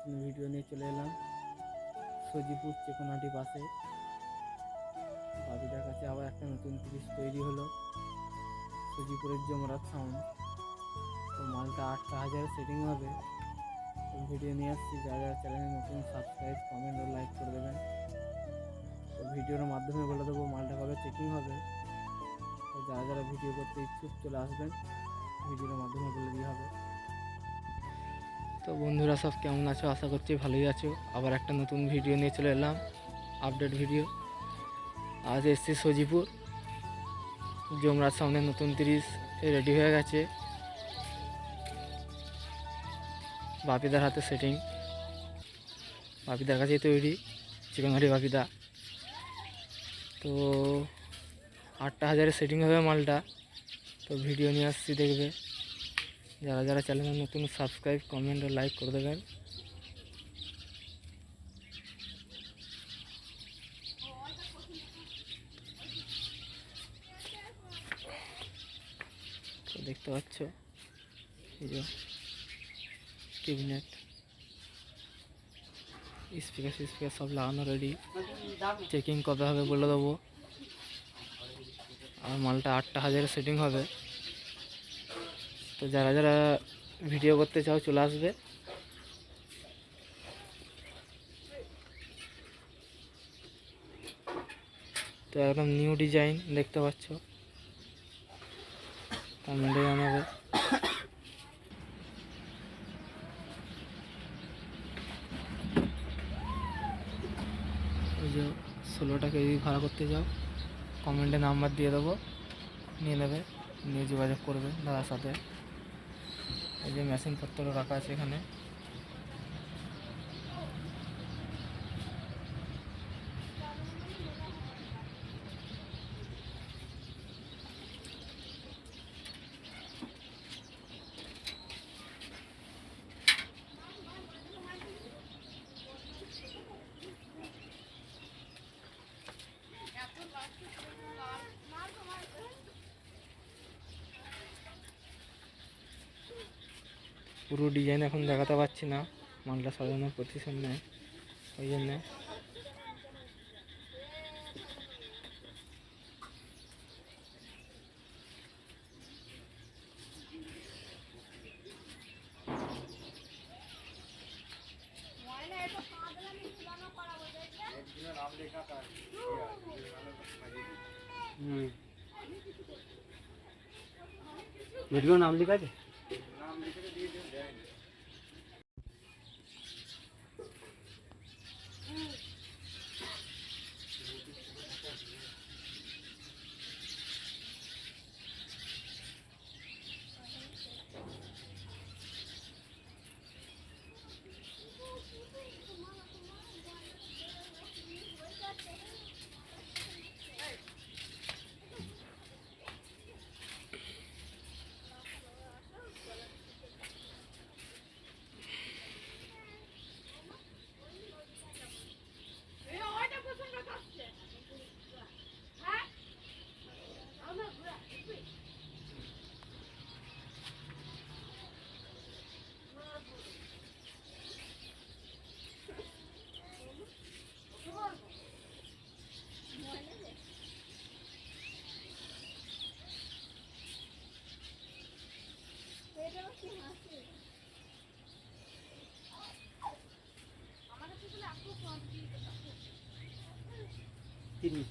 নতুন ভিডিও নিয়ে চলে এলাম। সজিপুর চেকোনাটি পাশে। বাবিদার কাছে আবার একটা নতুন জিনিস তৈরি হলো। সজিপুরের জমরাত সাউন্ড তো মালটা আটটা হাজার সেটিং হবে। ভিডিও নিয়ে আসছি। যারা চ্যানেলে নতুন সাবস্ক্রাইব কমেন্ট ও লাইক করে দেবেন। তো ভিডিওর মাধ্যমে বলে দেবো মালটা কবে চেকিং হবে। তো যারা যারা ভিডিও করতে ইচ্ছুক চলে আসবেন। ভিডিওর মাধ্যমে বলে দিয়ে হবে। তো বন্ধুরা সব কেমন আছো? আশা করছি ভালোই আছো। আবার একটা নতুন ভিডিও নিয়ে চলে এলাম। আপডেট ভিডিও আজ এসছি সজিপুর যমরাজ সামনে নতুন তিরিশ রেডি হয়ে গেছে। বাপিদার হাতে সেটিং বাপিদার কাছেই তৈরি। চিকনহাটি বাপিদা। তো আটটা হাজারের সেটিং হবে মালটা। তো ভিডিও নিয়ে আসছি দেখবে। যারা যারা চ্যানেলে নতুন সাবস্ক্রাইব কমেন্ট ও লাইক করে দেবেন। দেখতে পাচ্ছ ক্যাবিনেট স্পিকার স্পিকার সব লাগানো রেডি চেকিং কবে হবে বলে দেবো। আর মালটা আটটা হাজারে সেটিং হবে। তো যারা যারা ভিডিও করতে চাও চলে আসবে। তো একদম নিউ ডিজাইন দেখতে পাচ্ছ। কমেন্টে জানাবে যে ষোলোটাকে যদি ভাড়া করতে যাও কমেন্টে নাম্বার দিয়ে দেবো। নিয়ে নেবে, নিয়ে যোগাযোগ করবে দাদার সাথে। এই যে মেশিন পত্র রাখা আছে এখানে। পুরো ডিজাইন এখন দেখাতে পারছি না। মালটা সাজানোর পজিশন নেই। ওই জন্যে। ভিডিও নাম লেখা আছে? তিরিশ